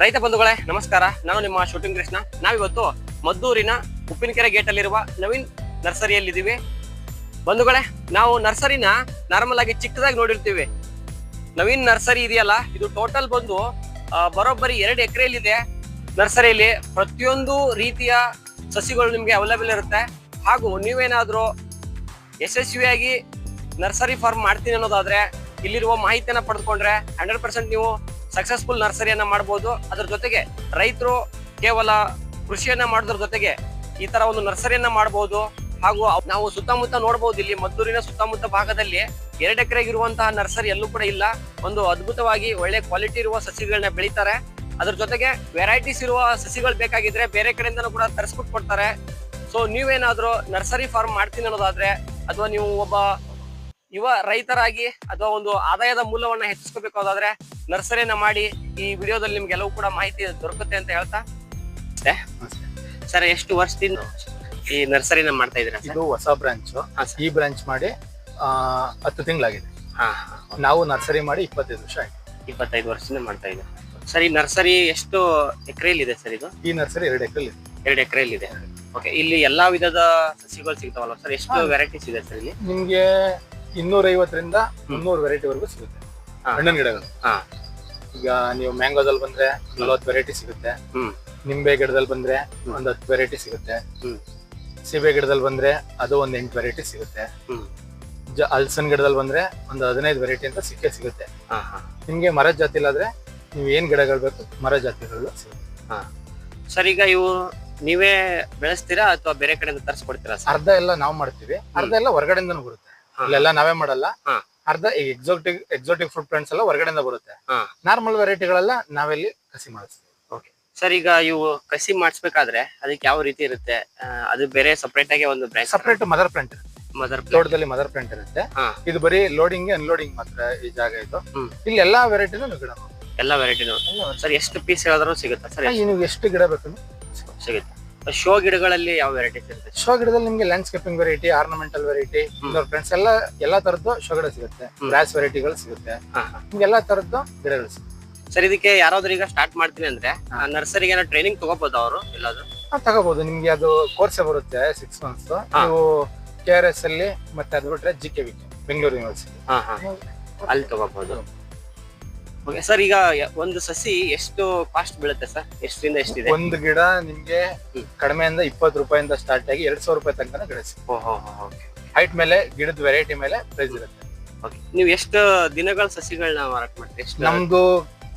ರೈತ ಬಂಧುಗಳೇ, ನಮಸ್ಕಾರ. ನಾನು ನಿಮ್ಮ ಶೂಟಿಂಗ್ ಕೃಷ್ಣ. ನಾವಿವತ್ತು ಮದ್ದೂರಿನ ಉಪ್ಪಿನಕೆರೆ ಗೇಟ್ ಅಲ್ಲಿರುವ ನವೀನ್ ನರ್ಸರಿಯಲ್ಲಿದ್ದೀವಿ. ಬಂಧುಗಳೇ, ನಾವು ನರ್ಸರಿನ ನಾರ್ಮಲ್ ಆಗಿ ಚಿಕ್ಕದಾಗಿ ನೋಡಿರ್ತೀವಿ. ನವೀನ್ ನರ್ಸರಿ ಇದೆಯಲ್ಲ, ಇದು ಟೋಟಲ್ ಬಂದು ಬರೋಬ್ಬರಿ ಎರಡು ಎಕರೆಯಲ್ಲಿದೆ. ನರ್ಸರಿಯಲ್ಲಿ ಪ್ರತಿಯೊಂದು ರೀತಿಯ ಸಸಿಗಳು ನಿಮಗೆ ಅವೈಲೇಬಲ್ ಇರುತ್ತೆ. ಹಾಗೂ ನೀವೇನಾದರೂ ಯಶಸ್ವಿಯಾಗಿ ನರ್ಸರಿ ಫಾರ್ಮ್ ಮಾಡ್ತೀನಿ ಅನ್ನೋದಾದ್ರೆ, ಇಲ್ಲಿರುವ ಮಾಹಿತಿಯನ್ನು ಪಡೆದುಕೊಂಡ್ರೆ, ಹಂಡ್ರೆಡ್ ಪರ್ಸೆಂಟ್ ನೀವು ಸಕ್ಸಸ್ಫುಲ್ ನರ್ಸರಿಯನ್ನ ಮಾಡ್ಬೋದು. ಅದ್ರ ಜೊತೆಗೆ ರೈತರು ಕೇವಲ ಕೃಷಿಯನ್ನ ಮಾಡೋದ್ರ ಜೊತೆಗೆ ಈ ತರ ಒಂದು ನರ್ಸರಿಯನ್ನ ಮಾಡಬಹುದು ಹಾಗೂ ನಾವು ಸುತ್ತಮುತ್ತ ನೋಡಬಹುದು ಇಲ್ಲಿ ಮದ್ದೂರಿನ ಸುತ್ತಮುತ್ತ ಭಾಗದಲ್ಲಿ ಎರಡು ಎಕರೆಗೆ ಇರುವಂತಹ ನರ್ಸರಿ ಎಲ್ಲೂ ಕೂಡ ಇಲ್ಲ. ಒಂದು ಅದ್ಭುತವಾಗಿ ಒಳ್ಳೆ ಕ್ವಾಲಿಟಿ ಇರುವ ಸಸಿಗಳನ್ನ ಬೆಳಿತಾರೆ. ಅದ್ರ ಜೊತೆಗೆ ವೆರೈಟೀಸ್ ಇರುವ ಸಸಿಗಳು ಬೇಕಾಗಿದ್ರೆ ಬೇರೆ ಕಡೆಯಿಂದನೂ ಕೂಡ ತರಿಸ್ಬಿಟ್ಟು ಕೊಡ್ತಾರೆ ಸೊ ನೀವೇನಾದ್ರೂ ನರ್ಸರಿ ಫಾರ್ಮ್ ಮಾಡ್ತೀನಿ ಅನ್ನೋದಾದ್ರೆ, ಅಥವಾ ನೀವು ಒಬ್ಬ ಯುವ ರೈತರಾಗಿ ಅಥವಾ ಒಂದು ಆದಾಯದ ಮೂಲವನ್ನ ಹೆಚ್ಚಿಸ್ಕೋಬೇಕಾದ್ರೆ ನರ್ಸರಿನ ಮಾಡಿ ಈ ವಿಡಿಯೋದಲ್ಲಿ ನಿಮ್ಗೆಲ್ಲವೂ ಕೂಡ ಮಾಹಿತಿ ದೊರಕುತ್ತೆ ಅಂತ ಹೇಳ್ತಾ. ಸರ್ ಎಷ್ಟು ವರ್ಷದಿಂದ ಈ ನರ್ಸರಿನ ಮಾಡ್ತಾ ಇದ್ದೀರಾ ಸರ್? ಇದು ಹೊಸ ಬ್ರಾಂಚ್. ಈ ಬ್ರಾಂಚ್ ಮಾಡಿ ಆ, ಹತ್ತು ತಿಂಗಳಾಗಿದೆ. ಹಾ ನಾವು ನರ್ಸರಿ ಮಾಡಿ ಇಪ್ಪತ್ತೈದು ವರ್ಷ ಆಯ್ತು. ಇಪ್ಪತ್ತೈದು ವರ್ಷದಿಂದ ಮಾಡ್ತಾ ಇದ್ದೀವಿ ಸರ್ ಈ ನರ್ಸರಿ ಎಷ್ಟು ಎಕರೆಯಲ್ಲಿ ಇದೆ ಸರ್ ಇದು? ಈ ನರ್ಸರಿ ಎರಡು ಎಕರೆ ಇದೆ. ಎರಡು ಎಕರೆಯಲ್ಲಿ ಇದೆ. ಓಕೆ ಇಲ್ಲಿ ಎಲ್ಲಾ ವಿಧದ ಸಸಿಗಳು ಸಿಗ್ತಾವಲ್ಲ ಸರ್? ಎಷ್ಟು ವೆರೈಟೀಸ್ ಇದೆ ಸರ್ ಇಲ್ಲಿ? ನಿಮ್ಗೆ ಇನ್ನೂರ ಐವತ್ತರಿಂದ ಮುನ್ನೂರು ವೆರೈಟಿ ವರೆಗೂ ಸಿಗುತ್ತೆ. ಹಣ್ಣಿನ ಗಿಡಗಳು. ಹಾ. ಈಗ ನೀವು ಮ್ಯಾಂಗೋದಲ್ಲಿ ಬಂದ್ರೆ ನಲವತ್ತು ವೆರೈಟಿ ಸಿಗುತ್ತೆ. ನಿಂಬೆ ಗಿಡದಲ್ಲಿ ಬಂದ್ರೆ ಒಂದ್ ಹತ್ತು ವೆರೈಟಿ ಸಿಗುತ್ತೆ. ಸೀಬೆ ಗಿಡದಲ್ಲಿ ಬಂದ್ರೆ ಅದು ಒಂದ್ ಎಂಟು ವೆರೈಟಿ ಸಿಗುತ್ತೆ. ಹಲ್ಸನ್ ಗಿಡದಲ್ಲಿ ಬಂದ್ರೆ ಒಂದು ಹದಿನೈದು ವೆರೈಟಿ ಅಂತ ಸಿಕ್ಕೇ ಸಿಗುತ್ತೆ. ಹಾ ಹಾ. ನಿಮ್ಗೆ ಮರದ ಜಾತಿ ಇಲ್ಲಾದ್ರೆ ನೀವು ಏನ್ ಗಿಡಗಳು ಬೇಕು ಮರ ಜಾತಿಗಳು ಸಿಗುತ್ತೆ. ಸರ್ ಈಗ ಇವು ನೀವೇ ಬೆಳೆಸ್ತೀರಾ ಅಥವಾ ಬೇರೆ ಕಡೆಯಿಂದ ತರಿಸ್ಕೊಡ್ತೀರಾ ಅರ್ಧ ಎಲ್ಲ ನಾವು ಮಾಡ್ತೀವಿ. ಅರ್ಧ ಎಲ್ಲ ಹೊರಗಡೆಯಿಂದನೂ ಬರುತ್ತೆ. ಇಲ್ಲೆಲ್ಲ ನಾವೇ ಮಾಡಲ್ಲ. ಅರ್ಧ ಈ ಎಕ್ಸೋಟಿಕ್ ಎಕ್ಸೋಟಿಕ್ ಫುಡ್ ಪ್ಲಾಂಟ್ಸ್ ಎಲ್ಲ ಹೊರಗಡೆಯಿಂದ ಬರುತ್ತೆ. ನಾರ್ಮಲ್ ವೆರೈಟಿಗಳೆಲ್ಲ ನಾವೆಲ್ಲಿ ಕಸಿ ಮಾಡಿಸ್ತೀವಿ. ಸರ್ ಈಗ ಇವು ಕಸಿ ಮಾಡಿಸ್ಬೇಕಾದ್ರೆ ಅದಕ್ಕೆ ಯಾವ ರೀತಿ ಇರುತ್ತೆ? ಅದು ಬೇರೆ ಸಪರೇಟ್ ಆಗಿ ಒಂದು branch separate mother plant mother ತೋಟದಲ್ಲಿ ಮದರ್ ಪ್ಲಾಂಟ್ ಇರುತ್ತೆ. ಇದು ಬರೀ ಲೋಡಿಂಗ್ ಅನ್ಲೋಡಿಂಗ್ ಮಾತ್ರ ಈ ಜಾಗ ಇದು. ಇಲ್ಲಿ ಎಲ್ಲಾ ವೆರೈಟಿನೂ ಗಿಡ ಎಲ್ಲಾ ವೆರೈಟಿನೂ ಸರ್ ಎಷ್ಟು ಪೀಸ್ ಹೇಳಿದ್ರು ಸಿಗುತ್ತೆ? ಸರ್ ನೀವು ಎಷ್ಟು ಗಿಡ ಬೇಕು? ಸಿಗುತ್ತೆ? ಶೋ ಗಿಡಗಳಲ್ಲಿ ಯಾವ ವೆರೈಟಿ ಸಿಗುತ್ತೆ? ಶೋ ಗಿಡದಲ್ಲಿ ನಿಮ್ಗೆ landscaping variety ornamental variety friends ಎಲ್ಲ ಎಲ್ಲಾ ತರದ್ದು ಶೋ ಗಿಡ ಸಿಗುತ್ತೆ. ಗ್ಲಾಸ್ ಗ್ರಾಸ್ ವೆರೈಟಿಗಳು ಸಿಗುತ್ತೆ. ನಿಮ್ಗೆ ಎಲ್ಲಾ ತರದ್ದು ಗಿಡಗಳು ಸಿಗುತ್ತೆ. ಸರ್ ಇದಕ್ಕೆ ಯಾರಾದ್ರೂ ಈಗ ಸ್ಟಾರ್ಟ್ ಮಾಡ್ತೀನಿ ಅಂದ್ರೆ ನರ್ಸರಿಗೆ ಏನೋ ಟ್ರೈನಿಂಗ್ ತಗೋಬಹುದು ಅವರು ಎಲ್ಲಾದ್ರೂ? ತಗೋಬಹುದು ನಿಮ್ಗೆ ಅದು ಕೋರ್ಸೇ ಬರುತ್ತೆ ಸಿಕ್ಸ್ ಮಂತ್ಸ್. ನೀವು ಕೆ ಆರ್ ಎಸ್ ಅಲ್ಲಿ ಮತ್ತೆ ಅದು ಬಿಟ್ರೆ G K V Bengaluru university ಅಲ್ಲಿ ತಗೋಬಹುದು ಓಕೆ ಸರ್ ಈಗ ಒಂದು ಸಸಿ ಎಷ್ಟು ಕಾಸ್ಟ್ ಬೀಳುತ್ತೆ ಸರ್ ಎಷ್ಟರಿಂದ ಎಷ್ಟಿದೆ? ಒಂದು ಗಿಡ ನಿಮ್ಗೆ ಕಡಿಮೆ ಕಡಿಮೆಯಿಂದ ಇಪ್ಪತ್ತು ರೂಪಾಯಿಂದ ಸ್ಟಾರ್ಟ್ ಆಗಿ ಎರಡ್ ಸಾವಿರ ರೂಪಾಯಿ ತನಕ ಗಿಡ ಓಹೋ ಓಕೆ. ಹೈಟ್ ಮೇಲೆ ಗಿಡದ ವೆರೈಟಿ ಮೇಲೆ ಪ್ರೈಸ್ ಇರುತ್ತೆ. ಓಕೆ ನೀವು ಎಷ್ಟು ದಿನಗಳ ಸಸಿಗಳನ್ನ ಮಾರಾಟ ಮಾಡ್ತೀರಿ? ಎಷ್ಟು ನಮ್ದು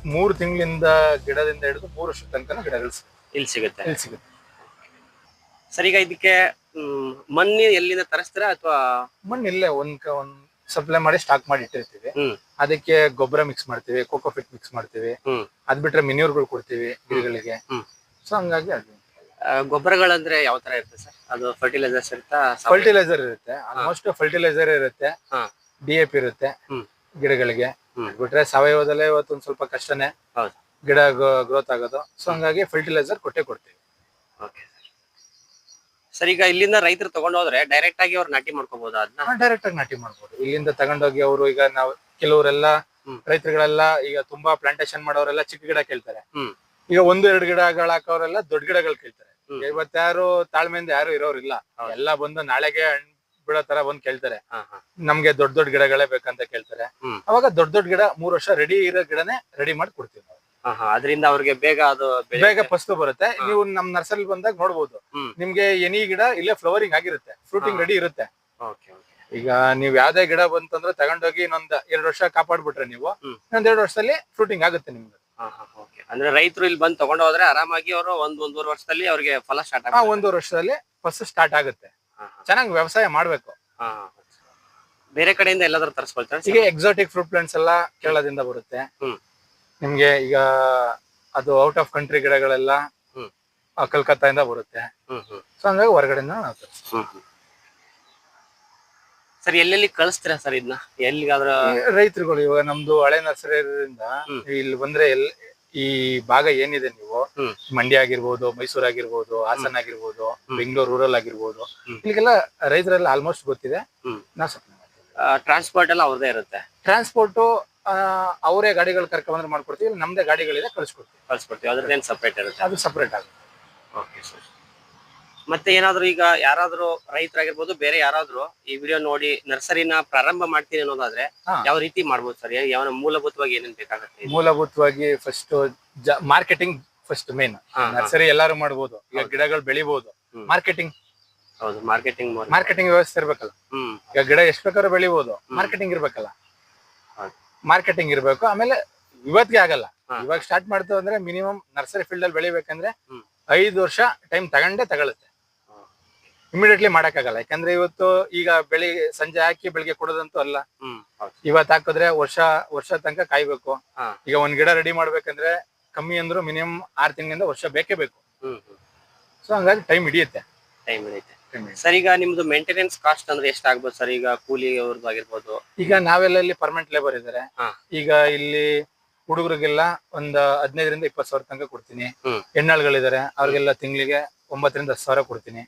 ಮೂರು ತಿಂಗಳಿಂದ ಗಿಡದಿಂದ ಹಿಡಿದು ಮೂರು ವರ್ಷ ತನಕ ಗಿಡಗಳು. ಇಲ್ಲಿ ಸಿಗುತ್ತೆ? ಇಲ್ಲಿ ಸಿಗುತ್ತೆ. ಸರ್ ಈಗ ಇದಕ್ಕೆ ಮ್, ಮಣ್ಣು ಎಲ್ಲಿಂದ ತರಿಸ್ತೀರಾ ಅಥವಾ ಮಣ್ಣು ಇಲ್ಲೇ ಒಂದ್ ಕ- ಒಂದ್ ಸಪ್ಲೈ ಮಾಡಿ ಸ್ಟಾಕ್ ಮಾಡಿ ಇಟ್ಟಿರ್ತೀವಿ. ಅದಕ್ಕೆ ಗೊಬ್ಬರ ಮಿಕ್ಸ್ ಮಾಡ್ತೀವಿ ಕೋಕೋಫಿಟ್ ಮಿಕ್ಸ್ ಮಾಡ್ತೀವಿ. ಅದ್ ಬಿಟ್ರೆ ಮಿನ್ಯೂರ್ಗಳು ಕೊಡ್ತೀವಿ ಗಿಡಗಳಿಗೆ. ಸೊ ಹಂಗಾಗಿ ಅದು. ಗೊಬ್ಬರಗಳಂದ್ರೆ ಯಾವ ತರ ಇರುತ್ತೆ ಸರ್? ಅದು ಫರ್ಟಿಲೈಸರ್ಸ್ ಇರುತ್ತಾ? ಫರ್ಟಿಲೈಸರ್ ಇರುತ್ತೆ. ಆಲ್ಮೋಸ್ಟ್ ಫರ್ಟಿಲೈಸರ್ ಇರುತ್ತೆ. ಡಿ ಎ ಪಿ ಇರುತ್ತೆ ಗಿಡಗಳಿಗೆ. ಬಿಟ್ರೆ ಸಾವಯವದಲ್ಲೇ ಇವತ್ತು ಒಂದ್ ಸ್ವಲ್ಪ ಕಷ್ಟನೇ. ಗಿಡ ಗ್ರೋತ್ ಆಗೋದು. ಸೊ ಹಂಗಾಗಿ ಫರ್ಟಿಲೈಸರ್ ಕೊಟ್ಟೆ ಕೊಡ್ತೀವಿ. ಓಕೆ ಸರ್ ಈಗ ಇಲ್ಲಿಂದ ರೈತರು ತಗೊಂಡೋದ್ರೆ ಡೈರೆಕ್ಟ್ ಆಗಿ ಅವ್ರು ನಾಟಿ ಮಾಡ್ಕೋಬಹುದು ಅದನ್ನ ಡೈರೆಕ್ಟ್ ಆಗಿ ನಾಟಿ ಮಾಡ್ಬೋದು ಇಲ್ಲಿಂದ ತಗೊಂಡೋಗಿ ಅವರು ಈಗ ನಾವು ಕೆಲವರೆಲ್ಲ. ರೈತರುಗಳೆಲ್ಲ ಈಗ ತುಂಬಾ ಪ್ಲಾಂಟೇಶನ್ ಮಾಡೋರೆಲ್ಲ ಚಿಕ್ಕ ಗಿಡ ಕೇಳ್ತಾರೆ ಹ್ಮ್ ಈಗ ಒಂದು ಎರಡು ಗಿಡಗಳು ಹಾಕೋರೆಲ್ಲ ದೊಡ್ಡ ಗಿಡಗಳು ಕೇಳ್ತಾರೆ ಹ್ಮ್. ಇವತ್ತಾರು ತಾಳ್ಮೆಯಿಂದ ಯಾರು ಇರೋರಿಲ್ಲ ಹೌದು. ಎಲ್ಲ ಬಂದು ನಾಳೆಗೆ ಹಣ್ಣ್ ಬಿಡೋ ತರ ಬಂದು ಕೇಳ್ತಾರೆ ಹಾ ಹಾ ನಮ್ಗೆ ದೊಡ್ಡ ದೊಡ್ಡ ಗಿಡಗಳೇ ಬೇಕಂತ ಕೇಳ್ತಾರೆ ಹ್ಮ್. ಅವಾಗ ದೊಡ್ಡ ದೊಡ್ಡ ಗಿಡ ಮೂರ್ ವರ್ಷ ರೆಡಿ ಇರೋ ಗಿಡನೇ ರೆಡಿ ಮಾಡಿ ಕೊಡ್ತೀವಿ ನಾವು. ಹಾ ಹಾ ಅದರಿಂದ ಅವ್ರಿಗೆ ಬೇಗ ಅದು ಬೇಗ ಫಸ್ಟ್ ಬರುತ್ತೆ. ನೀವು ನಮ್ ನರ್ಸರಿ ಬಂದಾಗ ನೋಡ್ಬೋದು. ಹ್ಮ್. ನಿಮ್ಗೆ ಎನಿ ಗಿಡ ಇಲ್ಲೇ ಫ್ಲವರಿಂಗ್ ಆಗಿರುತ್ತೆ. ಫ್ರೂಟಿಂಗ್ ರೆಡಿ ಇರುತ್ತೆ. ಈಗ ನೀವ್ ಯಾವ್ದೇ ಗಿಡ ಬಂತಂದ್ರೆ ತಗೊಂಡೋಗಿ ಇನ್ನೊಂದ್ ಎರಡ್ ವರ್ಷ ಕಾಪಾಡ್ಬಿಟ್ರೆ ನೀವು ಒಂದ್ ಇನ್ನೊಂದ್ ಎರಡು ವರ್ಷದಲ್ಲಿ ಫ್ರೂಟಿಂಗ್ ಆಗುತ್ತೆ ನಿಮ್ಗೆ ಅಂದ್ರೆ ರೈತರು ಇಲ್ಲಿ ಬಂದು ತಗೊಂಡು ಹೋದ್ರೆ ಆರಾಮಾಗಿ ಅವರು ಒಂದ್ ಒಂದೂವರೆ ವರ್ಷದಲ್ಲಿ ಅವ್ರಿಗೆ ಫಲ ಸ್ಟಾರ್ಟ್ ಆಗುತ್ತೆ. ಒಂದೂವರೆ ವರ್ಷದಲ್ಲಿ ಫಸ್ಟ್ ಸ್ಟಾರ್ಟ್ ಆಗುತ್ತೆ. ಚೆನ್ನಾಗಿ ವ್ಯವಸಾಯ ಮಾಡ್ಬೇಕು. ಬೇರೆ ಕಡೆಯಿಂದ ಎಲ್ಲಾದ್ರೂ ತರಿಸ್ಕೊಳ್ತಾರೆ? ಈಗ ಎಕ್ಸಾಟಿಕ್ ಫ್ರೂಟ್ ಪ್ಲಾಂಟ್ಸ್ ಎಲ್ಲ ಕೇರಳದಿಂದ ಬರುತ್ತೆ. ನಿಮ್ಗೆ ಈಗ ಅದು ಔಟ್ ಆಫ್ ಕಂಟ್ರಿ ಗಿಡಗಳೆಲ್ಲ. ಆ, ಕಲ್ಕತ್ತಾದಿಂದ ಬರುತ್ತೆ ಸೊ ಹಂಗಾಗಿ ಹೊರಗಡೆಯಿಂದ ನಾವು ತರಿಸ್ತೀವಿ. ಹ್ಮ್ ಹ್ಮ್ ಸರ್ ಎಲ್ಲೆಲ್ಲಿ ಕಳಿಸ್ತೀರಾ ಸರ್ ಇದನ್ನ ಎಲ್ಲಿಗಾದ್ರೂ ರೈತರುಗಳು ಇವಾಗ ನಮ್ದು ಹಳೆ ನರ್ಸರಿಯಿಂದ ಹ್ಮ್. ಇಲ್ಲಿ ಬಂದ್ರೆ ಎಲ್ ಈ ಭಾಗ ಏನಿದೆ ನೀವು ಹ್ಮ್. ಮಂಡ್ಯ ಆಗಿರ್ಬೋದು ಮೈಸೂರ್ ಆಗಿರ್ಬೋದು ಹಾಸನ ಆಗಿರ್ಬೋದು ಹ್ಮ್. ಬೆಂಗಳೂರು ರೂರಲ್ ಆಗಿರ್ಬೋದು ಹ್ಮ್. ಇಲ್ಲಿಗೆಲ್ಲ ರೈತರೆಲ್ಲ ಆಲ್ಮೋಸ್ಟ್ ಗೊತ್ತಿದೆ ಹ್ಮ್. ನಾವು ಸಪ್ಲೈ ಟ್ರಾನ್ಸ್ಪೋರ್ಟ್ ಎಲ್ಲ ಅವ್ರದೇ ಇರುತ್ತೆ ಟ್ರಾನ್ಸ್ಪೋರ್ಟ್ ಅವರೇ ಗಾಡಿಗಳು ಕರ್ಕೊಂಡ್ಬಂದ್ರೆ ಮಾಡ್ಕೊಡ್ತೀವಿ ಇಲ್ಲಿ ನಮ್ದೇ ಗಾಡಿಗಳಿದೆ ಕಳ್ಸಿಕೊಡ್ತೀವಿ. ಕಳ್ಸ್ಕೊಡ್ತೀವಿ. ಅದ್ರದ್ದೇನು ಸಪ್ರೇಟ್ ಇರುತ್ತೆ? ಅದು ಸಪ್ರೇಟ್ ಆಗುತ್ತೆ. ಓಕೆ ಸರ್ ಮತ್ತೆ ಏನಾದ್ರು ಈಗ ಯಾರಾದ್ರೂ ರೈತರಾಗಿರ್ಬೋದು ಬೇರೆ ಯಾರಾದ್ರೂ ಈ ವಿಡಿಯೋ ನೋಡಿ ನರ್ಸರಿನ ಪ್ರಾರಂಭ ಮಾಡ್ತೀನಿ ಅನ್ನೋದಾದ್ರೆ ಹಾ. ಯಾವ ರೀತಿ ಮಾಡ್ಬೋದು ಸರ್ ಯಾವ ಮೂಲಭೂತವಾಗಿ ಏನೇನ್ ಬೇಕಾಗುತ್ತೆ? ಮೂಲಭೂತವಾಗಿ ಫಸ್ಟ್ ಮಾರ್ಕೆಟಿಂಗ್ ಫಸ್ಟ್ ಮೇನ್ ಹಾ, ಹಾ. ನರ್ಸರಿ ಎಲ್ಲರೂ ಮಾಡ್ಬೋದು. ಈಗ ಗಿಡಗಳು ಬೆಳಿಬಹುದು ಹ್ಮ್. ಮಾರ್ಕೆಟಿಂಗ್ ಹೌದು ಮಾರ್ಕೆಟಿಂಗ್ ಮಾರ್ಕೆಟಿಂಗ್ ವ್ಯವಸ್ಥೆ ಇರ್ಬೇಕಲ್ಲ. ಹ್ಮ್. ಈಗ ಗಿಡ ಎಷ್ಟು ಬೇಕಾದ್ರೂ ಬೆಳಿಬಹುದು ಮಾರ್ಕೆಟಿಂಗ್ ಇರ್ಬೇಕಲ್ಲ. ಮಾರ್ಕೆಟಿಂಗ್ ಇರಬೇಕು. ಆಮೇಲೆ ಇವತ್ತಿಗೆ ಆಗಲ್ಲ. ಇವಾಗ ಸ್ಟಾರ್ಟ್ ಮಾಡ್ತೇವೆ ಅಂದ್ರೆ ಮಿನಿಮಮ್ ನರ್ಸರಿ ಫೀಲ್ಡ್ ಅಲ್ಲಿ ಬೆಳಿಬೇಕಂದ್ರೆ. ಐದು ವರ್ಷ ಟೈಮ್ ತಗೊಂಡೇ ತಗೊಳುತ್ತೆ. ಇಮಿಡಿಯೇಟ್ಲಿ ಮಾಡಕ್ಕಾಗಲ್ಲ. ಯಾಕಂದ್ರೆ ಇವತ್ತು ಈಗ ಬೆಳಿ ಸಂಜೆ ಹಾಕಿ ಬೆಳಿಗ್ಗೆ ಕೊಡೋದಂತೂ ಅಲ್ಲ. ಇವತ್ ಇವತ್ತು ಹಾಕಿದ್ರೆ ವರ್ಷ ವರ್ಷ ತನಕ ಕಾಯ್ಬೇಕು. ಈಗ ಒಂದ್ ಗಿಡ ರೆಡಿ ಮಾಡ್ಬೇಕಂದ್ರೆ ಕಮ್ಮಿ ಅಂದ್ರು ಮಿನಿಮಮ್ ಆರ್ ತಿಂಗಳಿಂದ ವರ್ಷ ಬೇಕೇ ಬೇಕು. ಸೊ ಹಂಗಾಗಿ ಟೈಮ್ ಹಿಡಿಯುತ್ತೆ. ಟೈಮ್ ಐತೆ ಸರ್ ಈಗ ನಿಮ್ದು ಮೇಂಟೆನೆನ್ಸ್ ಕಾಸ್ಟ್ ಅಂದ್ರೆ ಎಷ್ಟಾಗ್ಬೋದು ಸರ್? ಈಗ ಕೂಲಿ ಅವ್ರದ್ದು ಆಗಿರ್ಬೋದು. ಈಗ ನಾವೆಲ್ಲ ಇಲ್ಲಿ ಪರ್ಮನೆಂಟ್ ಲೇಬರ್ ಇದಾರೆ. ಹಾ. ಈಗ ಇಲ್ಲಿ ಹುಡುಗರಿಗೆಲ್ಲ ಒಂದ್ ಹದಿನೈದರಿಂದ ಇಪ್ಪತ್ತು ಸಾವಿರ ತನಕ ಕೊಡ್ತೀನಿ. ಹ್ಮ್. ಹೆಣ್ಣಾಳುಗಳಿದ್ದಾರೆ ಅವ್ರಿಗೆಲ್ಲ ತಿಂಗಳಿಗೆ ಒಂಬತ್ತರಿಂದ ಹತ್ತು ಸಾವಿರ ಕೊಡ್ತೀನಿ.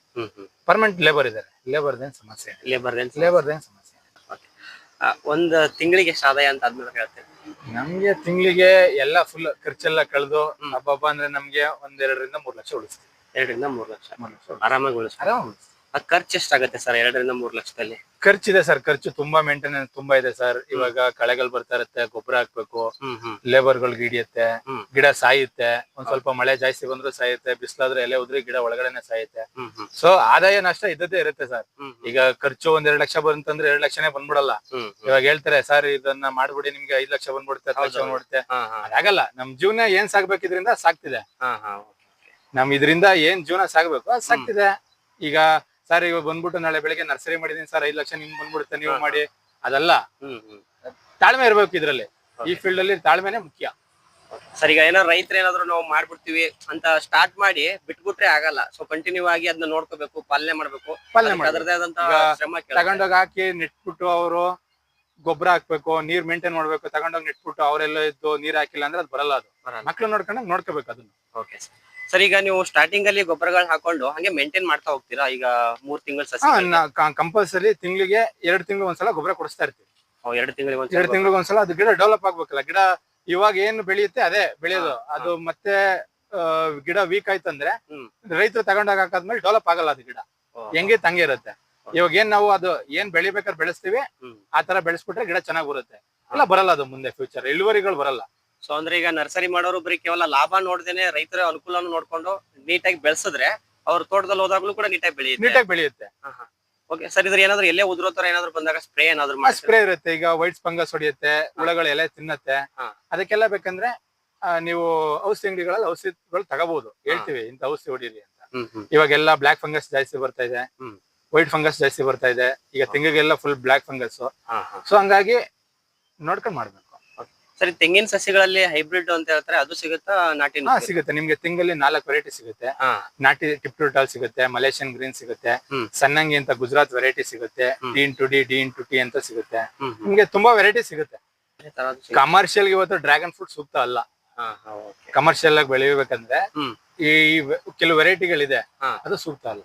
ಪರ್ಮನೆಂಟ್ ಲೇಬರ್ ಇದಾರೆ. ಲೇಬರ್ದೇನ್ ಸಮಸ್ಯೆ ಲೇಬರ್ ಲೇಬರ್ ಸಮಸ್ಯೆ ಇಲ್ಲ. ಒಂದ್ ತಿಂಗಳಿಗೆ ಎಷ್ಟು ಆದಾಯ ಅಂತ ಆದ್ಮೇಲೆ ಹೇಳ್ತೇನೆ. ನಮ್ಗೆ ತಿಂಗಳಿಗೆ ಎಲ್ಲ ಫುಲ್ ಖರ್ಚೆಲ್ಲ ಕಳೆದು ಹಬ್ಬ ಅಂದ್ರೆ ನಮ್ಗೆ ಒಂದೆರಡರಿಂದ ಮೂರ್ ಲಕ್ಷ ಉಳಿಸ್ತೀವಿ. ಎರಡರಿಂದ ಮೂರ್ ಲಕ್ಷ. ಮೂರ್ ಲಕ್ಷ ಉಳಿಸ್ತೀವಿ. ಆರಾಮಾಗಿ ಉಳಿಸ್ಬೋದು ಆರಾಮ್ ಉಳಿಸ್ತೀವಿ. ಖರ್ಚು ಎಷ್ಟಾಗುತ್ತೆ ಸರ್ ಎರಡರಿಂದ ಮೂರ್ ಲಕ್ಷದಲ್ಲಿ? ಖರ್ಚಿದೆ ಸರ್ ಖರ್ಚು ತುಂಬಾ ಮೇಂಟೆನೆನ್ಸ್ ತುಂಬಾ ಇದೆ ಸರ್. ಇವಾಗ ಕಳೆಗಳು ಬರ್ತಾ ಇರುತ್ತೆ ಗೊಬ್ಬರ ಹಾಕ್ಬೇಕು ಹ್ಮ್ ಲೇಬರ್ಗಳಿಗೆ ಹಿಡಿಯುತ್ತೆ. ಗಿಡ ಸಾಯುತ್ತೆ ಒಂದ್ ಸ್ವಲ್ಪ ಮಳೆ ಜಾಸ್ತಿ ಬಂದ್ರು ಸಾಯುತ್ತೆ ಬಿಸಿಲಾದ್ರೆ ಎಲೆ ಉದ್ರಿ ಗಿಡ ಒಳಗಡೆನೆ ಸಾಯುತ್ತೆ. ಸೊ ಆದಾಯ ನಷ್ಟ ಇದ್ದದೇ ಇರುತ್ತೆ ಸರ್. ಈಗ ಖರ್ಚು ಒಂದ್ ಎರಡ್ ಲಕ್ಷ ಬಂತಂದ್ರೆ ಎರಡ್ ಲಕ್ಷನೇ ಬಂದ್ಬಿಡಲ್ಲ. ಇವಾಗ ಹೇಳ್ತಾರೆ ಸರ್ ಇದನ್ನ ಮಾಡ್ಬಿಡಿ ನಿಮ್ಗೆ ಐದ್ ಲಕ್ಷ ಬಂದ್ಬಿಡುತ್ತೆ ಹತ್ತು ಲಕ್ಷ. ಬಂದ್ಬಿಡುತ್ತೆ. ಅದಾಗಲ್ಲ ನಮ್ ಜೀವನ ಏನ್ ಸಾಗ್ಬೇಕಿದ್ರಿಂದ ಸಾಕ್ತಿದೆ ಹಾ ಹಾ ನಮ್ ಇದರಿಂದ ಏನ್ ಜೀವನ ಸಾಗ್ಬೇಕು ಅದು ಸಾಕ್ತಿದೆ ಈಗ ಸರ್ ಇವಾಗ ಬಂದ್ಬಿಟ್ಟು ನಾಳೆ ಬೆಳಿಗ್ಗೆ ನರ್ಸರಿ ಮಾಡಿದೀನಿ ಸರ್ ಐದು ಲಕ್ಷ ನಿಮ್ ಬಂದ್ಬಿಡುತ್ತೆ ನೀವು ಮಾಡಿ. ಅದಲ್ಲ. ತಾಳ್ಮೆ ಇರ್ಬೇಕು ಇದ್ರಲ್ಲಿ. ಈ ಫೀಲ್ಡ್ ಅಲ್ಲಿ ತಾಳ್ಮೆನೆ ಮುಖ್ಯ. ಸರ್ ಈಗ ಏನೋ ರೈತರ ಏನಾದ್ರು ನಾವು ಮಾಡ್ಬಿಡ್ತೀವಿ ಅಂತ ಸ್ಟಾರ್ಟ್ ಮಾಡಿ ಬಿಟ್ಬಿಟ್ರೆ ಆಗಲ್ಲ. ಸೊ ಕಂಟಿನ್ಯೂ ಆಗಿ ಅದನ್ನ ನೋಡ್ಕೋಬೇಕು ಪಾಲನೆ ಮಾಡ್ಬೇಕು. ಪಾಲನೆ. ಅದರದೇ ಆದಂತ ಶ್ರಮ. ತಗೊಂಡೋಗಿ ಹಾಕಿ ನೆಟ್ಬಿಟ್ಟು ಅವರು ಗೊಬ್ಬರ ಹಾಕ್ಬೇಕು ನೀರ್ ಮೇಂಟೈನ್ ಮಾಡ್ಬೇಕು ತಗೊಂಡೋಗಿ ನೆಟ್ಬಿಟ್ಟು ಅವರೆಲ್ಲ ಇದ್ದು ನೀರ್ ಹಾಕಿಲ್ಲ ಅಂದ್ರೆ ಅದು ಬರಲ್ಲ ಅದು. ಮಕ್ಳು ನೋಡ್ಕೊಂಡಾಗ ನೋಡ್ಕೋಬೇಕು ಅದನ್ನ. ಓಕೆ ಸರ್ ಸರ್ ಈಗ ನೀವು ಸ್ಟಾರ್ಟಿಂಗ್ ಅಲ್ಲಿ ಗೊಬ್ಬರಗಳು ಹಾಕೊಂಡು ಹಂಗೆ ಮೇಂಟೈನ್ ಮಾಡ್ತಾ ಹೋಗ್ತೀರಾ? ಈಗ ಮೂರ್ ತಿಂಗಳ ಸಸಿ ಕಂಪಲ್ಸರಿ ತಿಂಗಳಿಗೆ ಎರಡು ತಿಂಗಳು ಒಂದ್ಸಲ ಗೊಬ್ಬರ ಕೊಡಿಸ್ತಾ ಇರ್ತೀವಿ. ಎರಡು ತಿಂಗಳಿಗೆ ಒಂದ್ ಎರಡ್ ತಿಂಗಳಿಗೆ ಒಂದ್ಸಲ ಅದು ಗಿಡ ಡೆವಲಪ್ ಆಗ್ಬೇಕಲ್ಲ. ಗಿಡ ಇವಾಗ ಏನು ಬೆಳೆಯುತ್ತೆ ಅದೇ ಬೆಳೆಯೋದು. ಅದು ಮತ್ತೆ ಗಿಡ ವೀಕ್ ಆಯ್ತು ಅಂದ್ರೆ ರೈತರು ತಗೊಂಡಾಗ ಹಾಕಾದ್ಮೇಲೆ ಡೆವಲಪ್ ಆಗಲ್ಲ ಅದು ಗಿಡ. ಹೆಂಗೆ ತಂಗೆ ಇರುತ್ತೆ. ಇವಾಗ ಏನ್ ನಾವು ಅದು ಏನ್ ಬೆಳಿಬೇಕಾದ್ರೆ ಬೆಳೆಸ್ತೀವಿ. ಆ ತರ ಬೆಳೆಸ್ಬಿಟ್ರೆ ಗಿಡ ಚೆನ್ನಾಗ್ ಬರುತ್ತೆ. ಇಲ್ಲ ಬರಲ್ಲ ಅದು ಮುಂದೆ ಫ್ಯೂಚರ್ ಇಳುವರಿಗಳು ಬರಲ್ಲ. ಸೊ ಅಂದ್ರೆ ಈಗ ನರ್ಸರಿ ಮಾಡೋರು ಬರೀ ಕೇವಲ ಲಾಭ ನೋಡ್ದೇನೆ ರೈತರ ಅನುಕೂಲನೂ ನೋಡ್ಕೊಂಡು ನೀಟಾಗಿ ಬೆಳೆಸಿದ್ರೆ ಅವ್ರ ತೋಟದಲ್ಲಿ ಹೋದಾಗ್ಲೂ ಕೂಡ ನೀಟಾಗಿ ಬೆಳೆಯುತ್ತೆ. ನೀಟಾಗಿ ಬೆಳೆಯುತ್ತೆ. ಓಕೆ ಸರ್ ಇದ್ರ ಏನಾದ್ರು ಎಲ್ಲೇ ಉದುರೋ ತರ ಏನಾದ್ರು ಬಂದಾಗ ಸ್ಪ್ರೇ ಏನಾದ್ರು ಸ್ಪ್ರೇ ಇರುತ್ತೆ. ಈಗ ವೈಟ್ ಫಂಗಸ್ ಹೊಡಿಯುತ್ತೆ ಹುಳಗಳು ಎಲೆ ತಿನ್ನತ್ತೆ. ಅದಕ್ಕೆಲ್ಲ ಬೇಕಂದ್ರೆ ನೀವು ಔಷಧಿ ಅಂಗಡಿಗಳಲ್ಲಿ ಔಷಧಿಗಳು ತಗೋಬಹುದು ಹೇಳ್ತೀವಿ ಇಂತ ಔಷಧಿ ಹೊಡೀರಿ ಅಂತ. ಇವಾಗೆಲ್ಲ ಬ್ಲಾಕ್ ಫಂಗಸ್ ಜಾಸ್ತಿ ಬರ್ತಾ ಇದೆ. ವೈಟ್ ಫಂಗಸ್ ಜಾಸ್ತಿ ಬರ್ತಾ ಇದೆ. ಈಗ ತೆಂಗಿಗೆಲ್ಲ ಫುಲ್ ಬ್ಲಾಕ್ ಫಂಗಸ್ ಸೊ ಹಂಗಾಗಿ ನೋಡ್ಕೊಂಡ್ ಮಾಡ್ಬೇಕು. ಸರಿ ತೆಂಗಿನ ಸಸಿಗಳಲ್ಲಿ ಹೈಬ್ರಿಡ್ ಅಂತ ಹೇಳ್ತಾರೆ ಅದು ಸಿಗುತ್ತಾ ನಾಟಿ ಹಾ ಸಿಗುತ್ತೆ. ನಿಮ್ಗೆ ತಿಂಗಳಲ್ಲಿ ನಾಲ್ಕು ವೆರೈಟಿ ಸಿಗುತ್ತೆ. ಹಾ. ನಾಟಿ ಟಿಪ್ ಟುಟಾಲ್ ಸಿಗುತ್ತೆ ಮಲೇಷಿಯನ್ ಗ್ರೀನ್ ಸಿಗುತ್ತೆ ಸಣ್ಣಂಗಿ ಸನ್ನಂಗಿ ಅಂತ ಗುಜರಾತ್ ವೆರೈಟಿ ಸಿಗುತ್ತೆ D into D D to T ಅಂತ ಸಿಗುತ್ತೆ. ಹ್ಮ್ ಹ್ಮ್. ನಿಮ್ಗೆ ತುಂಬಾ ವೆರೈಟಿ ಸಿಗುತ್ತೆ. ಅದೇ ತರದ್ದು ಸಿಗುತ್ತೆ. ಕಮರ್ಷಿಯಲ್ ಇವತ್ತು ಡ್ರ್ಯಾಗನ್ ಫ್ರೂಟ್ ಸೂಕ್ತ ಅಲ್ಲ. ಹಾ ಹಾ ಓಕೆ ಕಮರ್ಷಿಯಲ್ ಆಗಿ ಬೆಳೆಯಬೇಕಂದ್ರೆ ಹ್ಮ್. ಈ ವೆ- ಕೆಲವು ವೆರೈಟಿಗಳಿದೆ ಹಾ. ಅದು ಸೂಕ್ತ ಅಲ್ಲ.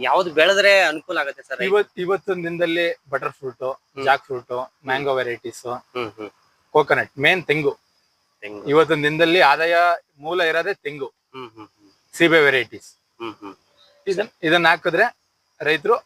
ಯಾವ್ದು ಬೆಳೆದ್ರೆ ಅನುಕೂಲ ಆಗುತ್ತೆ ಸರ್? ಇವತ್ತು ಇವತ್ತಿನ ದಿನದಲ್ಲಿ butter fruit jack fruit mango varieties ಹ್ಮ್ ಹ್ಮ್. ಕೋಕೋನಟ್ ಮೇನ್ ತೆಂಗು. ತೆಂಗು. ಇವತ್ತಿನ ದಿನದಲ್ಲಿ ಆದಾಯ ಮೂಲ ಇರೋದೇ ತೆಂಗು. ಹ್ಮ್ ಹ್ಮ್ ಹ್ಮ್. ಸೀಬೆ ವೆರೈಟೀಸ್ ಹ್ಮ್ ಹ್ಮ್. ಇದನ್ನ ಇದನ್ನ ಹಾಕಿದ್ರೆ ರೈತರು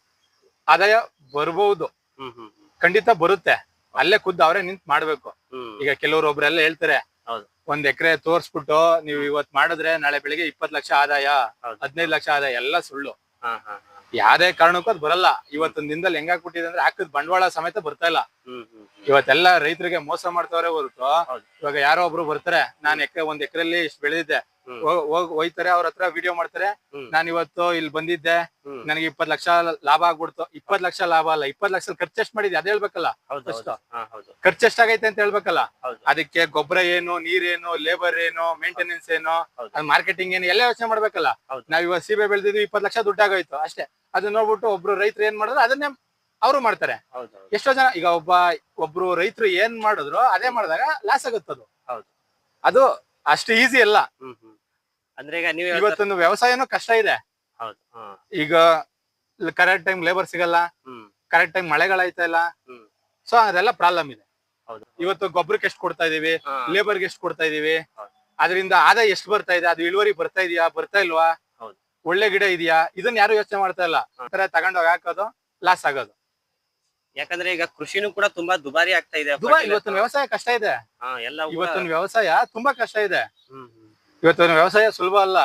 ಆದಾಯ ಬರಬಹುದು ಹ್ಮ್ ಹ್ಮ್ ಹ್ಮ್. ಖಂಡಿತ ಬರುತ್ತೆ. ಅಲ್ಲೇ ಖುದ್ದು ಅವರೇ ನಿಂತ್ ಮಾಡ್ಬೇಕು. ಹ್ಮ್. ಈಗ ಕೆಲವರು ಒಬ್ರೆಲ್ಲ ಹೇಳ್ತಾರೆ ಹೌದು. ಒಂದ್ ಎಕರೆ ತೋರ್ಸ್ಬಿಟ್ಟು ನೀವು ಇವತ್ ಮಾಡಿದ್ರೆ ನಾಳೆ ಬೆಳಿಗ್ಗೆ ಇಪ್ಪತ್ ಲಕ್ಷ ಆದಾಯ ಹೌದು. ಹದಿನೈದು ಲಕ್ಷ ಆದಾಯ ಎಲ್ಲ ಸುಳ್ಳು. ಹಾ ಹಾ. ಯಾವ್ದೇ ಕಾರಣಕ್ಕೂ ಅದು ಬರಲ್ಲ. ಇವತ್ತೊಂದ್ ದಿನದಲ್ಲಿ ಹೆಂಗಾಗ್ಬಿಟ್ಟಿದೆ ಅಂದ್ರೆ ಹಾಕಿದ ಬಂಡವಾಳ ಸಮೇತ ಬರ್ತಾ ಇಲ್ಲ. ಇವತ್ತೆಲ್ಲ ರೈತರಿಗೆ ಮೋಸ ಮಾಡ್ತಾವ್ರೆ ಹೊರತು ಇವಾಗ ಯಾರೋ ಒಬ್ರು ಬರ್ತಾರೆ. ನಾನ್ ಎಕರೆ ಒಂದ್ ಎಕರೆಲ್ಲಿ ಇಷ್ಟು ಬೆಳೆದಿದ್ದೆ. ಹೋಯ್ತಾರೆ ಅವ್ರ ಹತ್ರ ವಿಡಿಯೋ ಮಾಡ್ತಾರೆ. ನಾನ್ ಇವತ್ತು ಇಲ್ಲಿ ಬಂದಿದ್ದೆ. ನನಗೆ ಇಪ್ಪತ್ ಲಕ್ಷ ಲಾಭ ಆಗ್ಬಿಡ್ತು. ಇಪ್ಪತ್ ಲಕ್ಷ ಲಾಭ ಅಲ್ಲ ಇಪ್ಪತ್ ಲಕ್ಷ ಖರ್ಚು ಎಷ್ಟು ಮಾಡಿದ್ದೆ? ಅದ್ ಹೇಳ್ಬೇಕಲ್ಲ ಖರ್ಚು ಎಷ್ಟಾಗೈತೆ ಅಂತ ಹೇಳ್ಬೇಕಲ್ಲ? ಅದಕ್ಕೆ ಗೊಬ್ಬರ ಏನು ನೀರೇನು ಲೇಬರ್ ಏನು ಮೇಂಟೆನೆನ್ಸ್ ಏನು. ಮಾರ್ಕೆಟಿಂಗ್ ಏನು ಎಲ್ಲ ಯೋಚನೆ ಮಾಡ್ಬೇಕಲ್ಲ. ನಾವ್ ಇವಾಗ ಸೀಬೆ ಬೆಳೆದಿದ್ವಿ ಇಪ್ಪತ್ ಲಕ್ಷ ದುಡ್ಡಾಗೋಯ್ತು ಅಷ್ಟೇ. ಅದನ್ನ ನೋಡ್ಬಿಟ್ಟು ಒಬ್ರು ರೈತರು ಏನ್ ಮಾಡಿದ್ರು ಅದನ್ನೇ ಅವರು ಮಾಡ್ತಾರೆ. ಎಷ್ಟೋ ಜನ ಈಗ ಒಬ್ಬ ಒಬ್ರು ರೈತರು ಏನ್ ಮಾಡಿದ್ರು ಅದೇ ಮಾಡಿದಾಗ ಲಾಸ್ ಆಗುತ್ತದು ಹೌದು. ಅದು ಅಷ್ಟು ಈಸಿ ಅಲ್ಲ. ಅಂದ್ರೆ ಈಗ ನೀವು ಇವತ್ತೊಂದು ವ್ಯವಸಾಯನೂ ಕಷ್ಟ ಇದೆ. ಹೌದು ಈಗ ಕರೆಕ್ಟ್ ಟೈಮ್ ಲೇಬರ್ ಸಿಗಲ್ಲ. ಕರೆಕ್ಟ್ ಟೈಮ್ ಮಳೆಗಳಾಯ್ತಾ ಇಲ್ಲ ಸೊ ಅದೆಲ್ಲ ಪ್ರಾಬ್ಲಮ್ ಇದೆ. ಹೌದು. ಇವತ್ತು ಗೊಬ್ಬರಕ್ಕೆ ಎಷ್ಟು ಕೊಡ್ತಾ ಇದೀವಿ. ಲೇಬರ್ಗೆ ಎಷ್ಟು ಕೊಡ್ತಾ ಇದೀವಿ? ಅದರಿಂದ ಆದಾಯ ಎಷ್ಟು ಬರ್ತಾ ಇದೆ? ಅದು ಇಳುವರಿ ಬರ್ತಾ ಇದೆಯಾ ಬರ್ತಾ ಇಲ್ವಾ. ಒಳ್ಳೆ ಗಿಡ ಇದೆಯಾ? ಇದನ್ನ ಯಾರು ಯೋಚನೆ ಮಾಡ್ತಾ ಇಲ್ಲ. ತರ ತಗೊಂಡೋಗಿ ಹಾಕೋದು ಲಾಸ್ ಆಗೋದು. ಯಾಕಂದ್ರೆ ಈಗ ಕೃಷಿನೂ ಕೂಡ ತುಂಬಾ ದುಬಾರಿ ಆಗ್ತಾ ಇದೆ ಇವತ್ತಿನ ವ್ಯವಸಾಯ ಕಷ್ಟ ಇದೆ. ಎಲ್ಲ ಇವತ್ತಿನ ವ್ಯವಸಾಯ ತುಂಬಾ ಕಷ್ಟ ಇದೆ. ಇವತ್ತಿನ ವ್ಯವಸಾಯ ಸುಲಭ ಅಲ್ಲ.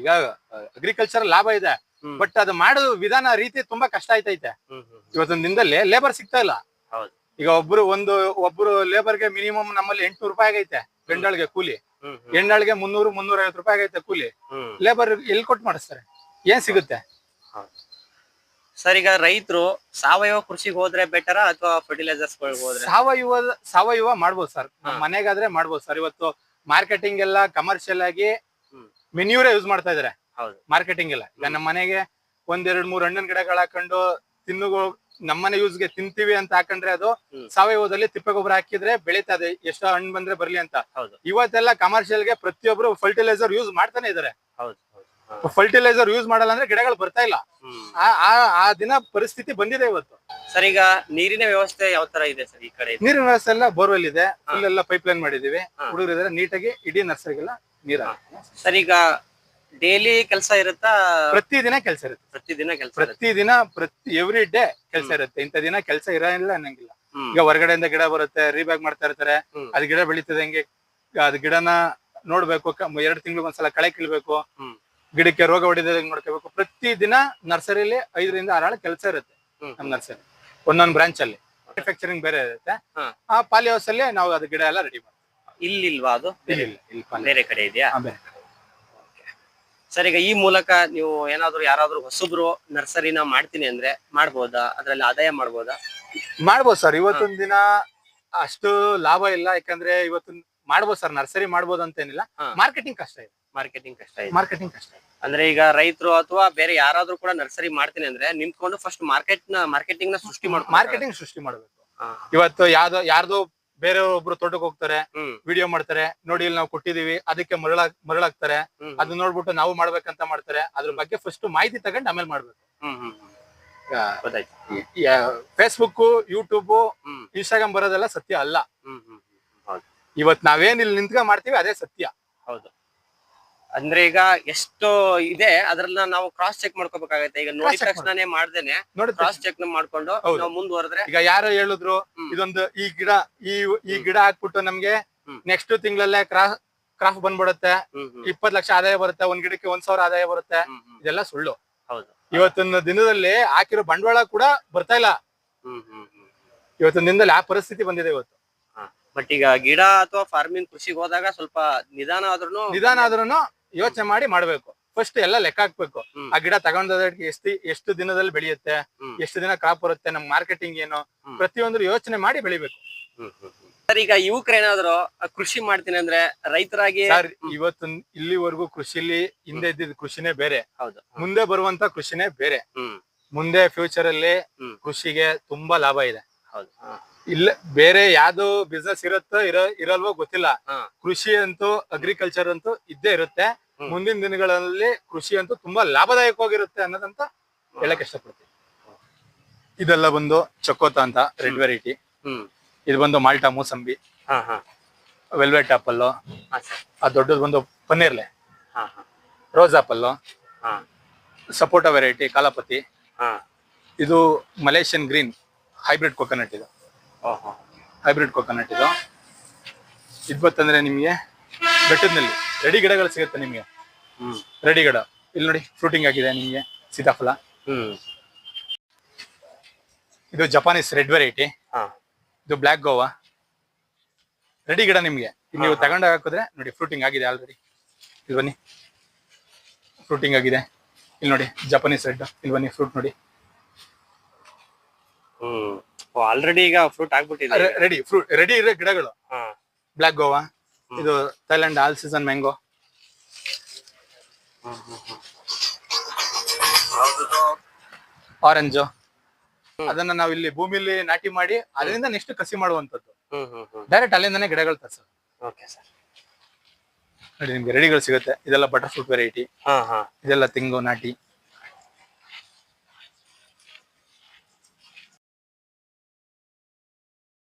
ಈಗ ಅಗ್ರಿಕಲ್ಚರ್ ಲಾಭ ಇದೆ. ಬಟ್ ಅದು ಮಾಡೋ ವಿಧಾನ ರೀತಿ ತುಂಬಾ ಕಷ್ಟ ಆಯ್ತೈತೆ ಇವತ್ತಿನ ದಿನದಲ್ಲಿ ಲೇಬರ್ ಸಿಗ್ತಾ ಇಲ್ಲ. ಈಗ ಒಬ್ರು ಒಂದು ಒಬ್ರು ಲೇಬರ್ಗೆ ಮಿನಿಮಮ್ ನಮ್ಮಲ್ಲಿ ಎಂಟ್ನೂರು ರೂಪಾಯಿ ಆಗೈತೆ. ಗಂಡಾಳಿಗೆ ಕೂಲಿ. ಗಂಡಾಳ್ಗೆ ಹೆಣ್ಣಾಳಿಗೆ ಮುನ್ನೂರು ಮುನ್ನೂರ ಐವತ್ತು ರೂಪಾಯಿ ಆಗೈತೆ ಕೂಲಿ. ಲೇಬರ್ ಎಲ್ಲಿ ಕೊಟ್ಟು ಮಾಡಿಸ್ತಾರೆ? ಏನ್ ಸಿಗುತ್ತೆ? ಸರ್ ಈಗ ರೈತರು ಸಾವಯವ ಕೃಷಿಗೆ ಹೋದ್ರೆ ಬೆಟರ ಅಥವಾ ಫರ್ಟಿಲೈಸರ್ಸ್ ಹೋದ್ರೆ? ಸಾವಯವ ಸಾವಯವ ಮಾಡ್ಬೋದು ಸರ್. ಮನೆಗಾದ್ರೆ ಮಾಡ್ಬೋದು ಸರ್. ಇವತ್ತು ಮಾರ್ಕೆಟಿಂಗ್ ಎಲ್ಲ ಕಮರ್ಷಿಯಲ್ ಆಗಿ. ಮೆನ್ಯೂರೇ ಯೂಸ್ ಮಾಡ್ತಾ ಇದಾರೆ. ಮಾರ್ಕೆಟಿಂಗ್ ಎಲ್ಲ. ಈಗ ನಮ್ಮ ಮನೆಗೆ ಒಂದೆರಡು ಮೂರ್ ಹಣ್ಣಿನ ಗಿಡಗಳು ಹಾಕೊಂಡು ತಿನ್ನುಗೋ ನಮ್ಮನೆ ಯೂಸ್ಗೆ ತಿಂತೀವಿ ಅಂತ ಹಾಕೊಂಡ್ರೆ ಅದು ಸಾವಯವದಲ್ಲಿ ತಿಪ್ಪೆ ಗೊಬ್ಬರ ಹಾಕಿದ್ರೆ ಬೆಳೀತದೆ ಎಷ್ಟೋ ಹಣ್ಣು ಬಂದ್ರೆ ಬರ್ಲಿ ಅಂತ. ಹೌದು. ಇವತ್ತೆಲ್ಲ ಕಮರ್ಷಿಯಲ್ಗೆ ಪ್ರತಿಯೊಬ್ರು ಫರ್ಟಿಲೈಸರ್ ಯೂಸ್ ಮಾಡ್ತಾನೆ ಇದಾರೆ. ಫರ್ಟಿಲೈಸರ್ ಯೂಸ್ ಮಾಡಲ್ಲ ಅಂದ್ರೆ ಗಿಡಗಳು ಬರ್ತಾ ಇಲ್ಲ. ಆ ದಿನ ಪರಿಸ್ಥಿತಿ ಬಂದಿದೆ ಇವತ್ತು. ಸರ್ ಈಗ ನೀರಿನ ವ್ಯವಸ್ಥೆ ಯಾವ ತರ ಇದೆ ಸರ್ ಈ ಕಡೆ? ನೀರಿನ ವ್ಯವಸ್ಥೆ ಎಲ್ಲ ಬೋರ್ವೆಲ್ ಇದೆ. ಅಲ್ಲೆಲ್ಲ ಪೈಪ್ ಲೈನ್ ಮಾಡಿದೀವಿ ಹುಡುಗರಿದ್ರೆ ಹುಡುಗರು ಇದಾರೆ ನೀಟಾಗಿ ಇಡೀ ನರ್ಸರಿಗೆಲ್ಲ ನೀರ್. ಸರ್ ಈಗ ಡೈಲಿ ಕೆಲಸ ಇರುತ್ತಾ? ಪ್ರತಿದಿನ ಕೆಲಸ ಇರುತ್ತೆ. ಪ್ರತಿದಿನ ಕೆಲಸ ಪ್ರತಿ ದಿನ ಪ್ರತಿ ಎವ್ರಿ ಡೇ ಕೆಲಸ ಇರುತ್ತೆ. ಇಂಥ ದಿನ ಕೆಲಸ ಇರಲ್ಲ ಅನ್ನಂಗಿಲ್ಲ. ಈಗ ಹೊರಗಡೆಯಿಂದ ಗಿಡ ಬರುತ್ತೆ ರೀಬ್ಯಾಗ್ ಮಾಡ್ತಾ ಇರ್ತಾರೆ. ಅದ್ ಗಿಡ ಬೆಳೀತದೆ ಹೆಂಗೆ. ಅದ್ ಗಿಡನ ನೋಡ್ಬೇಕು ಎರಡು ತಿಂಗಳಿಗೆ ಒಂದ್ಸಲ ಕಳೆ ಕೀಳ್ಬೇಕು. ಗಿಡಕ್ಕೆ ರೋಗ ಹೊಡಿದ ನೋಡ್ಕೋಬೇಕು. ಪ್ರತಿ ದಿನ ನರ್ಸರಿಲಿ ಐದರಿಂದ ಆರಾಳು ಕೆಲಸ ಇರುತ್ತೆ. ನಮ್ ನರ್ಸರಿ. ಒಂದೊಂದ್ ಬ್ರಾಂಚ್ ಅಲ್ಲಿ. ಮ್ಯಾನುಫ್ಯಾಕ್ಚರಿಂಗ್ ಬೇರೆ ಇರುತ್ತೆ. ಆ ಪಾಲಿ ಹೌಸ್ ಅಲ್ಲಿ ನಾವು ಅದ್ ಗಿಡ ಎಲ್ಲ ರೆಡಿ ಮಾಡ್ತೀವಿ. ಇಲ್ಲಿಲ್ವಾ ಅದು? ಇಲ್ಲ ಇಲ್ಲ ಬೇರೆ ಕಡೆ ಇದೆಯಾ. ಸರ್ ಈಗ ಈ ಮೂಲಕ ನೀವು ಏನಾದ್ರು ಯಾರಾದ್ರೂ ಹೊಸಬ್ರು ನರ್ಸರಿನ ಮಾಡ್ತೀನಿ ಅಂದ್ರೆ ಮಾಡ್ಬೋದಾ? ಅದ್ರಲ್ಲಿ ಆದಾಯ ಮಾಡ್ಬೋದಾ? ಮಾಡ್ಬೋದು ಸರ್. ಇವತ್ತೊಂದು ದಿನ ಅಷ್ಟು ಲಾಭ ಇಲ್ಲ. ಯಾಕಂದ್ರೆ ಇವತ್ತು ಮಾಡ್ಬೋದು ಸರ್. ನರ್ಸರಿ ಮಾಡ್ಬೋದು ಅಂತ ಏನಿಲ್ಲ ಹಾ. ಮಾರ್ಕೆಟಿಂಗ್ ಕಷ್ಟ ಇದೆ. ಮಾರ್ಕೆಟಿಂಗ್ ಕಷ್ಟ ಇದೆ. ಮಾರ್ಕೆಟಿಂಗ್ ಕಷ್ಟ ಇದೆ. ಅಂದ್ರೆ ಈಗ ರೈತರು ಅಥವಾ ಬೇರೆ ಯಾರಾದ್ರೂ ಕೂಡ ನರ್ಸರಿ ಮಾಡ್ತೀನಿ ಅಂದ್ರೆ ನಿಂತ್ಕೊಂಡು ಫಸ್ಟ್ ಮಾರ್ಕೆಟ್ನ ಮಾರ್ಕೆಟಿಂಗ್ನ ಸೃಷ್ಟಿ ಮಾಡ್ಕೊ ಮಾರ್ಕೆಟಿಂಗ್ ಸೃಷ್ಟಿ ಮಾಡ್ಬೇಕು. ಇವತ್ತು ಯಾವ್ದೋ ಯಾರ್ದೋ ಬೇರೆ ಒಬ್ರು ತೋಟಕ್ಕೆ ಹೋಗ್ತಾರೆ ವಿಡಿಯೋ ಮಾಡ್ತಾರೆ ನೋಡಿ ಇಲ್ಲಿ ನಾವು ಕೊಟ್ಟಿದೀವಿ ಅದಕ್ಕೆ ಮರಳ ಮರಳಾಗ್ತಾರೆ. ಅದನ್ನ ನೋಡ್ಬಿಟ್ಟು ನಾವು ಮಾಡ್ಬೇಕಂತ ಮಾಡ್ತಾರೆ. ಅದ್ರ ಬಗ್ಗೆ ಫಸ್ಟ್ ಮಾಹಿತಿ ತಗೊಂಡು ಆಮೇಲೆ ಮಾಡ್ಬೇಕು. ಫೇಸ್ಬುಕ್ ಯೂಟ್ಯೂಬ್ ಇನ್ಸ್ಟಾಗ್ರಾಮ್ ಬರೋದೆಲ್ಲ ಸತ್ಯ ಅಲ್ಲ. ಹ್ಮ್ ಹ್ಮ್ ಹ್ಮ್. ಹೌದು. ಇವತ್ ನಾವೇನ್ ಇಲ್ಲಿ ನಿಂತ್ಕೊಂಡ್ ಮಾಡ್ತೀವಿ ಅದೇ ಸತ್ಯ. ಹೌದು. ಅಂದ್ರೆ ಈಗ ಎಷ್ಟು ಇದೆ ಅದ್ರನ್ನ ನಾವು ಕ್ರಾಸ್ ಚೆಕ್ ಮಾಡ್ಕೋಬೇಕಾಗತ್ತೆ. ಈಗ ನೋಡಿದ ತಕ್ಷಣನೇ ಮಾಡ್ದೇನೆ. ನೋಡಿ ಕ್ರಾಸ್ ಚೆಕ್ ಮಾಡ್ಕೊಂಡು. ನಾವು ಮುಂದುವರೆದ್ರೆ ಈಗ ಯಾರು ಹೇಳಿದ್ರು ಇದೊಂದು ಈ ಗಿಡ ಈ ಈ ಗಿಡ ಹಾಕ್ಬಿಟ್ಟು ನಮ್ಗೆ ನೆಕ್ಸ್ಟ್ ತಿಂಗಳಲ್ಲೇ ಕ್ರಾಸ್ ಕ್ರಾಫ್ ಬಂದ್ಬಿಡುತ್ತೆ. ಇಪ್ಪತ್ ಲಕ್ಷ ಆದಾಯ ಬರುತ್ತೆ ಒಂದ್ ಗಿಡಕ್ಕೆ ಒಂದ್ ಸಾವಿರ ಆದಾಯ ಬರುತ್ತೆ. ಇದೆಲ್ಲ ಸುಳ್ಳು. ಹೌದು. ಇವತ್ತಿನ ದಿನದಲ್ಲಿ ಹಾಕಿರೋ ಬಂಡವಾಳ ಕೂಡ ಬರ್ತಾ ಇಲ್ಲ. ಇವತ್ತಿನ ದಿನದಲ್ಲಿ ಆ ಪರಿಸ್ಥಿತಿ ಬಂದಿದೆ ಇವತ್ತು. ಬಟ್ ಈಗ ಗಿಡ ಅಥವಾ ಫಾರ್ಮಿಂಗ್ ಕೃಷಿಗೆ ಹೋದಾಗ ಸ್ವಲ್ಪ ನಿಧಾನ ಆದ್ರೂ ನಿಧಾನ ಆದ್ರೂ ಯೋಚನೆ ಮಾಡಿ ಮಾಡ್ಬೇಕು. ಫಸ್ಟ್ ಎಲ್ಲ ಲೆಕ್ಕ ಹಾಕ್ಬೇಕು. ಆ ಗಿಡ ತಗೊಂಡದಕ್ಕೆ ಎಷ್ಟು ಎಷ್ಟು ದಿನದಲ್ಲಿ ಬೆಳೆಯುತ್ತೆ. ಎಷ್ಟು ದಿನ ಕ್ರಾಪ್ ಬರುತ್ತೆ ನಮ್ ಮಾರ್ಕೆಟಿಂಗ್ ಏನು ಪ್ರತಿಯೊಂದ್ರು ಪ್ರತಿಯೊಂದು ಯೋಚನೆ ಮಾಡಿ ಬೆಳಿಬೇಕು. ಸರ್ ಈಗ ಯುವಕರೇನಾದ್ರು ಏನಾದ್ರು ಕೃಷಿ ಮಾಡ್ತೀನಿ ಅಂದ್ರೆ ರೈತರಾಗಿ ಸರ್ ಇವತ್ತು ಇಲ್ಲಿವರೆಗೂ ಕೃಷಿಲಿ ಹಿಂದೆ ಇದ್ದಿದ್ ಕೃಷಿನೇ ಬೇರೆ. ಹೌದು. ಮುಂದೆ ಬರುವಂತ ಕೃಷಿನೇ ಬೇರೆ. ಮುಂದೆ ಫ್ಯೂಚರ್ ಅಲ್ಲಿ ಕೃಷಿಗೆ ತುಂಬಾ ಲಾಭ ಇದೆ. ಹೌದು. ಇಲ್ಲ ಬೇರೆ ಯಾವ್ದು ಬಿಸ್ನೆಸ್ ಇರುತ್ತೋ ಇರೋ ಇರಲ್ವೋ ಗೊತ್ತಿಲ್ಲ. ಕೃಷಿ ಅಂತೂ ಅಗ್ರಿಕಲ್ಚರ್ ಅಂತೂ ಇದ್ದೇ ಇರುತ್ತೆ. ಮುಂದಿನ ದಿನಗಳಲ್ಲಿ ಕೃಷಿ ಅಂತೂ ತುಂಬಾ ಲಾಭದಾಯಕವಾಗಿರುತ್ತೆ ಅನ್ನೋದಂತ ಹೇಳಕ್ ಇಷ್ಟಪಡ್ತೀನಿ. ಇದೆಲ್ಲ ಬಂದು ಚಕೋತ ಅಂತ ರೆಡ್ ವೆರೈಟಿ. ಇದು ಬಂದು ಮಾಲ್ಟಾ ಮೂಸಂಬಿ. ಹಾ ಹಾ. Velvet apple. ಆ ದೊಡ್ಡದು ಬಂದು ಪನ್ನೀರ್ಲೆ. ಹಾ ಹಾ. Rose apple. ಹಾ. ಸಪೋಟ ವೆರೈಟಿ ಕಾಲಾಪತಿ. ಹಾ. ಇದು ಮಲೇಷಿಯನ್ ಗ್ರೀನ್ ಹೈಬ್ರಿಡ್ ಕೊಕೊನಟ್ ಇದು. ಹೈಬ್ರಿಡ್ ಕೊಕೊನಟ್ ಇದು. ಇದು ಬತ್ತಂದ್ರೆ ನಿಮಗೆ ಬೆಟ್ಟದಲ್ಲಿ ರೆಡಿ ಗಿಡಗಳು ಸಿಗುತ್ತೆ ನಿಮಗೆ. ರೆಡಿ ಗಿಡ. ಇಲ್ಲಿ ನೋಡಿ ಫ್ರೂಟಿಂಗ್ ಆಗಿದೆ ನಿಮಗೆ ಸೀತಾಫಲ. ಇದು ಜಪಾನೀಸ್ ರೆಡ್ ವೆರೈಟಿ ಇದು ಬ್ಲ್ಯಾಕ್ ಗೋವಾ. ರೆಡಿ ಗಿಡ ನಿಮಗೆ. ನೀವು. ತಗೊಂಡಾಗ ಹಾಕಿದ್ರೆ ನೋಡಿ ಫ್ರೂಟಿಂಗ್ ಆಗಿದೆ ಆಲ್ರೆಡಿ ಇಲ್ಲಿ ಬನ್ನಿ. ಫ್ರೂಟಿಂಗ್ ಆಗಿದೆ. ಇಲ್ಲಿ ನೋಡಿ ಜಪಾನೀಸ್ ರೆಡ್ ಇಲ್ಲಿ ಬನ್ನಿ ಫ್ರೂಟ್ ನೋಡಿ. ಆಲ್ರೆಡಿ ಈಗ ಫ್ರೂಟ್ ಆಗ್ಬಿಟ್ಟಿದೆ ರೆಡಿ ಫ್ರೂಟ್ ರೆಡಿ ಇರೋ ಗಿಡಗಳು. ಬ್ಲಾಕ್ ಗೋವಾ ಇದು Thailand all season mango. Orange ಅದನ್ನ ನಾವು ಇಲ್ಲಿ ಭೂಮಿಲಿ ನಾಟಿ ಮಾಡಿ ಅದರಿಂದ ನೆಕ್ಸ್ಟ್ ಕಸಿ ಮಾಡುವಂತದ್ದು ಡೈರೆಕ್ಟ್ ಅಲ್ಲಿಂದಾನೆ ಗಿಡಗಳು ನೋಡಿ ನಿಮ್ಗೆ ರೆಡಿಗಳು ಸಿಗುತ್ತೆ. ಇದೆಲ್ಲ ಬಟರ್ ಫ್ರೂಟ್ ವೆರೈಟಿ ಇದೆಲ್ಲ ತೆಂಗು ನಾಟಿ.